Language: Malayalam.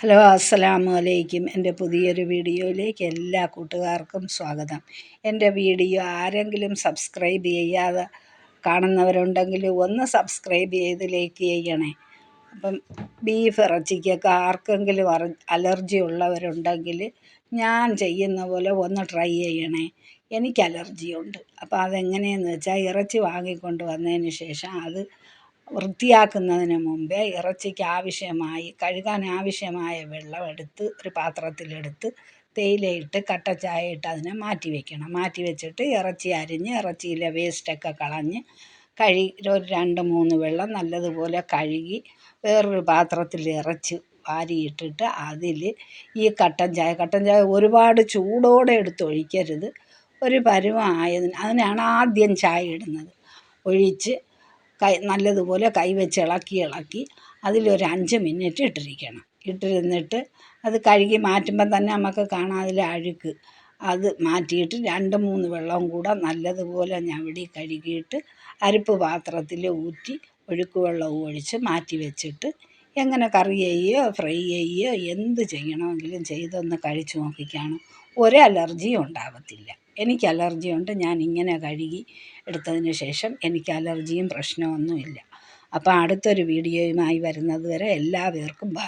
ഹലോ അസ്സലാമു അലൈക്കും എന്റെ പുതിയൊരു വീഡിയോയിലേക്ക് എല്ലാ കൂട്ടുകാർക്കും സ്വാഗതം. എന്റെ വീഡിയോ ആരെങ്കിലും സബ്സ്ക്രൈബ് ചെയ്യാതെ കാണുന്നവരുണ്ടെങ്കിൽ ഒന്ന് സബ്സ്ക്രൈബ് ചെയ്ത് ലൈക്ക് ചെയ്യണേ. അപ്പം ബീഫ് ഇറച്ചിക്കൊക്കെ ആർക്കെങ്കിലും അലർജി ഉള്ളവരുണ്ടെങ്കിൽ ഞാൻ ചെയ്യുന്ന പോലെ ഒന്ന് ട്രൈ ചെയ്യണേ. എനിക്ക് അലർജിയുണ്ട്. അപ്പോൾ അതെങ്ങനെയെന്ന് വെച്ചാൽ ഇറച്ചി വാങ്ങിക്കൊണ്ട് വന്നതിന് ശേഷം അത് വൃത്തിയാക്കുന്നതിന് മുമ്പേ ഇറച്ചിക്ക് ആവശ്യമായി കഴുകാൻ ആവശ്യമായ വെള്ളം എടുത്ത് ഒരു പാത്രത്തിലെടുത്ത് തേയിലയിട്ട് കട്ട ചായ ഇട്ട് അതിനെ മാറ്റി വെക്കണം. മാറ്റി വെച്ചിട്ട് ഇറച്ചി അരിഞ്ഞ് ഇറച്ചിയിലെ വേസ്റ്റൊക്കെ കളഞ്ഞ് കഴി ഒരു രണ്ട് മൂന്ന് വെള്ളം നല്ലതുപോലെ കഴുകി വേറൊരു പാത്രത്തിൽ ഇറച്ചി വാരിയിട്ടിട്ട് അതിൽ ഈ കട്ടൻ ചായ കട്ടൻ ചായ ഒരുപാട് ചൂടോടെ എടുത്ത് ഒഴിക്കരുത്. ഒരു പരുവമായതിന് അതിനാണ് ആദ്യം ചായ ഇടുന്നത്. ഒഴിച്ച് കൈ നല്ലതുപോലെ കൈ വെച്ച് ഇളക്കി ഇളക്കി അതിലൊരു അഞ്ച് മിനിറ്റ് ഇട്ടിരിക്കണം. ഇട്ടിരുന്നിട്ട് അത് കഴുകി മാറ്റുമ്പം തന്നെ നമുക്ക് കാണാം അതിലെ അഴുക്ക്. അത് മാറ്റിയിട്ട് രണ്ട് മൂന്ന് വെള്ളം കൂടെ നല്ലതുപോലെ ഞവടി കഴുകിയിട്ട് അരിപ്പ് പാത്രത്തിൽ ഊറ്റി ഒഴുക്ക് വെള്ളവും ഒഴിച്ച് മാറ്റി വെച്ചിട്ട് എങ്ങനെ കറി ചെയ്യുകയോ ഫ്രൈ ചെയ്യുകയോ എന്ത് ചെയ്യണമെങ്കിലും ചെയ്തൊന്ന് കഴിച്ച് നോക്കിക്കാണും. ഒരു അലർജിയും ഉണ്ടാകത്തില്ല എനിക്ക് അലർജി ഉണ്ട് ഞാൻ ഇങ്ങനെ കഴുകി എടുത്തതിന് ശേഷം എനിക്ക് അലർജിയും പ്രശ്നമൊന്നുമില്ല. അപ്പോൾ അടുത്തൊരു വീഡിയോയുമായി വരുന്നത് വരെ എല്ലാവർക്കും ബൈ.